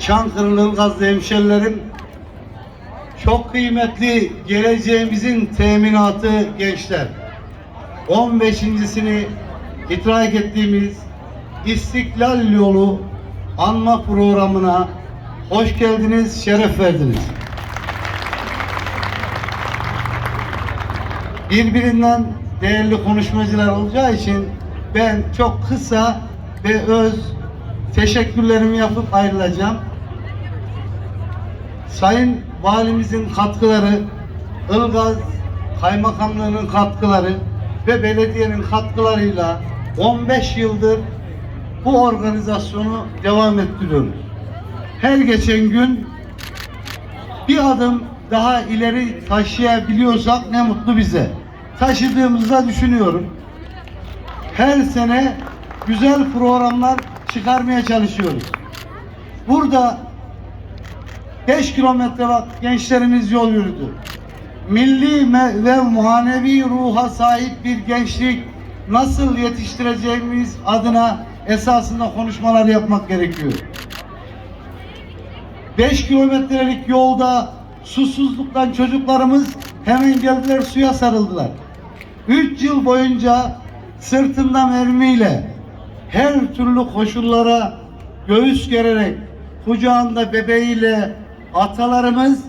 Çankırılı Ilgazlı hemşerilerim, çok kıymetli geleceğimizin teminatı gençler. 15.sini itirak ettiğimiz İstiklal Yolu anma programına hoş geldiniz, şeref verdiniz. Birbirinden değerli konuşmacılar olacağı için ben çok kısa ve öz teşekkürlerimi yapıp ayrılacağım. Sayın Valimizin katkıları, Ilgaz Kaymakamlığı'nın katkıları ve belediyenin katkılarıyla 15 yıldır bu organizasyonu devam ettiriyoruz. Her geçen gün bir adım daha ileri taşıyabiliyorsak ne mutlu bize. Taşıdığımızda düşünüyorum. Her sene güzel programlar çıkarmaya çalışıyoruz. Burada 5 kilometre bak gençlerimiz yol yürüdü. Milli ve manevi ruha sahip bir gençlik nasıl yetiştireceğimiz adına esasında konuşmalar yapmak gerekiyor. 5 kilometrelik yolda susuzluktan çocuklarımız hemen geldiler suya sarıldılar. 3 yıl boyunca sırtında mermiyle her türlü koşullara göğüs gererek kucağında bebeğiyle atalarımız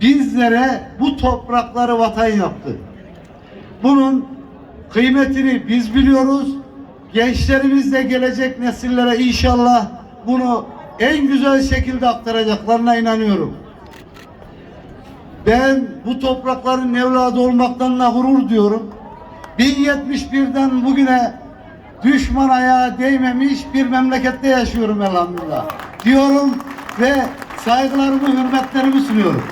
bizlere bu toprakları vatan yaptı. Bunun kıymetini biz biliyoruz. Gençlerimiz de gelecek nesillere inşallah bunu en güzel şekilde aktaracaklarına inanıyorum. Ben bu toprakların evladı olmaktan da gurur diyorum. 1071'den bugüne düşman ayağı değmemiş bir memlekette yaşıyorum elhamdülillah. Diyorum ve saygılarımı, hürmetlerimi sunuyorum.